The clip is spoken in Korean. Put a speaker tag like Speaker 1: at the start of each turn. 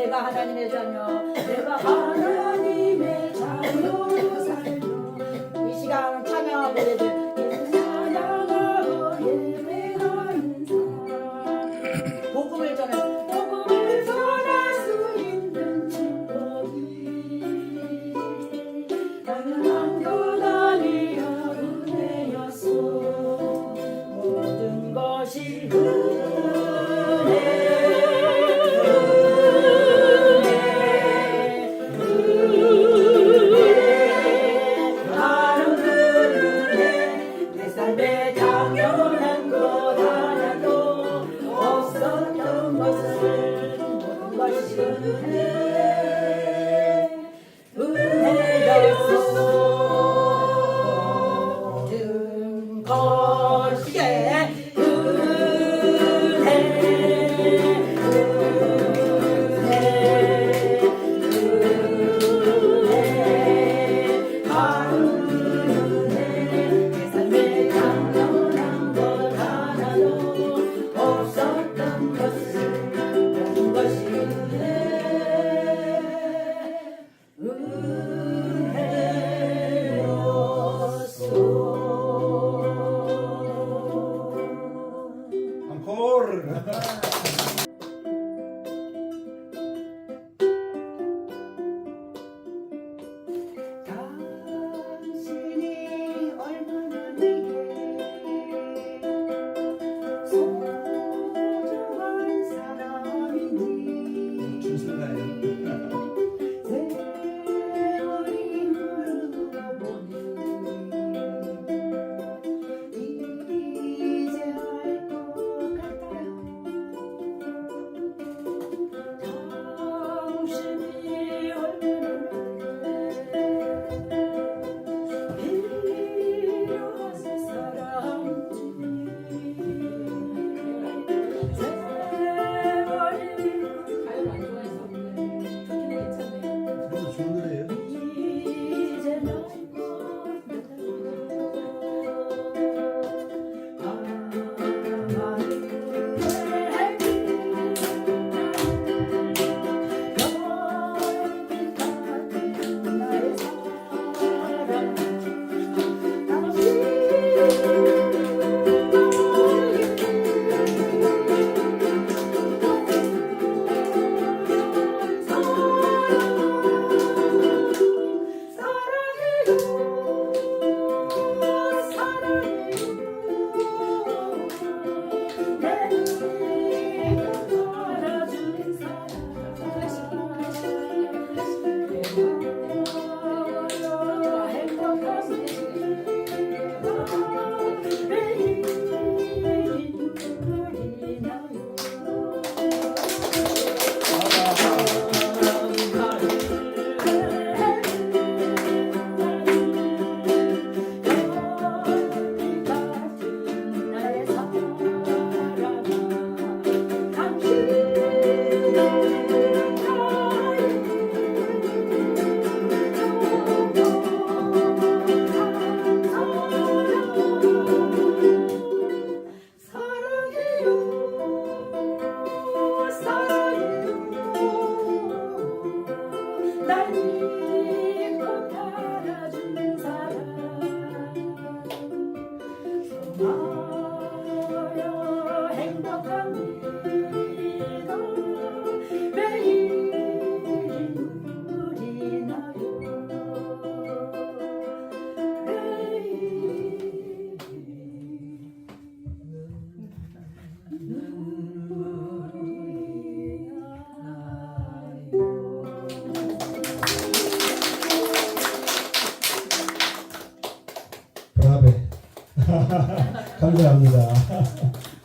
Speaker 1: 내가 하나님의 자녀 내가 하나님의
Speaker 2: Oh. Power 감사합니다.